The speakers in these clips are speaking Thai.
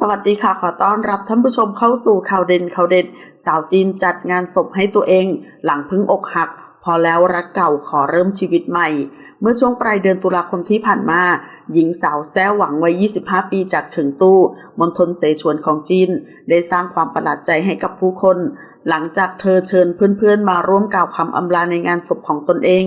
สวัสดีค่ะ ขอต้อนรับท่านผู้ชมเข้าสู่ข่าวเด่นข่าวเด็ดสาวจีนจัดงานศพให้ตัวเอง หลังพึ่งอกหัก พอแล้วรักเก่าขอเริ่มชีวิตใหม่ เมื่อช่วงปลายเดือนตุลาคมที่ผ่านมา หญิงสาวแซ่หวังวัย 25 ปีจากเฉิงตู้มณฑลเสฉวนของจีน ได้สร้างความประหลาดใจให้กับผู้คน หลังจากเธอเชิญเพื่อนๆมาร่วมกล่าวคำอำลาในงานศพของตนเอง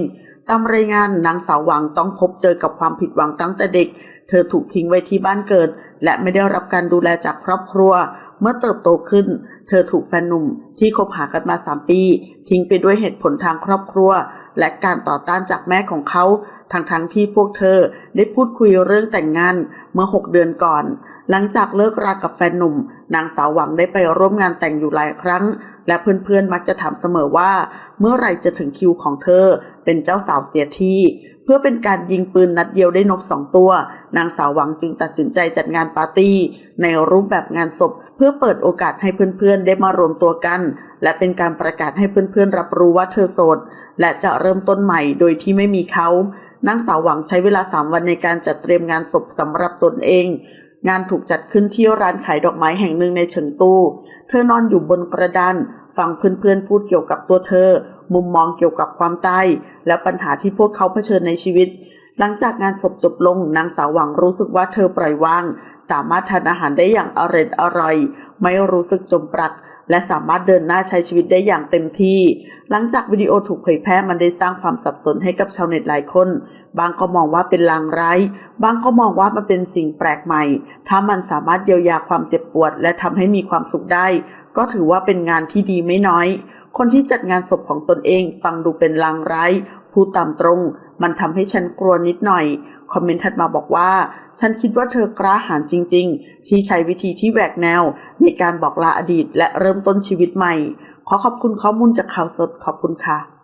ตามรายงานนางสาวหวังต้องพบเจอกับความผิดหวังตั้งแต่เด็ก เธอถูกทิ้งไว้ที่บ้านเกิด และไม่ได้รับการดูแลจากครอบครัว เมื่อเติบโตขึ้น เธอถูกแฟนหนุ่มที่คบหากันมา 3 ปี ทิ้งไปด้วยเหตุผลทางครอบครัว และการต่อต้านจากแม่ของเขา ทั้งๆทที่พวกเธอได้พูดคุยเรื่องแต่งงานเมื่อ 6 เดือนก่อน หลังจากเลิกรากับแฟนหนุ่ม นางสาวหวังได้ไปร่วมงานแต่งอยู่หลายครั้ง และเพื่อนๆมักจะถามเสมอว่า เมื่อไรจะถึงคิวของเธอ เป็นเจ้าสาวเสียทีเพื่อเป็นการยิงปืนนัดเดียวได้นกสองตัว นางสาวหวังจึงตัดสินใจจัดงานปาร์ตี้ ในรูปแบบงานศพ เพื่อเปิดโอกาสให้เพื่อนๆได้มารวมตัวกัน และเป็นการประกาศให้เพื่อนๆรับรู้ว่าเธอโสด และจะเริ่มต้นใหม่โดยที่ไม่มีเขานางสาวหวังใช้เวลา 3 วันในการจัดเตรียมงานศพสำหรับตนเอง งานถูกจัดขึ้นที่ร้านขายดอกไม้แห่งหนึ่งในเฉิงตู เธอนอนอยู่บนกระดานฟังเพื่อนๆพูดเกี่ยวกับตัวเธอ มุมมองเกี่ยวกับความตายและปัญหาที่พวกเขาเผชิญในชีวิต หลังจากงานศพจบลงนางสาวหวังรู้สึกว่าเธอปล่อยวาง สามารถทานอาหารได้อย่างอร่อยอร่อย ไม่รู้สึกจมปลัก และสามารถเดินหน้าใช้ชีวิตได้อย่างเต็มที่ หลังจากวิดีโอถูกเผยแพร่มันได้สร้างความสับสนให้กับชาวเน็ตหลายคน บางก็มองว่าเป็นลางร้ายบางก็มองว่ามันเป็นสิ่งแปลกใหม่ ถ้ามันสามารถเยียวยาความเจ็บปวด และทำให้มีความสุขได้ ก็ถือว่าเป็นงานที่ดีไม่น้อย คนที่จัดงานศพของตนเอง ฟังดูเป็นลางร้ายพูดตามตรง มันทำให้ฉันกลัวนิดหน่อย คอมเมนต์ถัดมาบอกว่า ฉันคิดว่าเธอกล้าหาญจริง ๆ ที่ใช้วิธีที่แหวกแนว ในการบอกลาอดีตและเริ่มต้นชีวิตใหม่ ขอขอบคุณข้อมูลจากข่าวสดขอบคุณค่ะ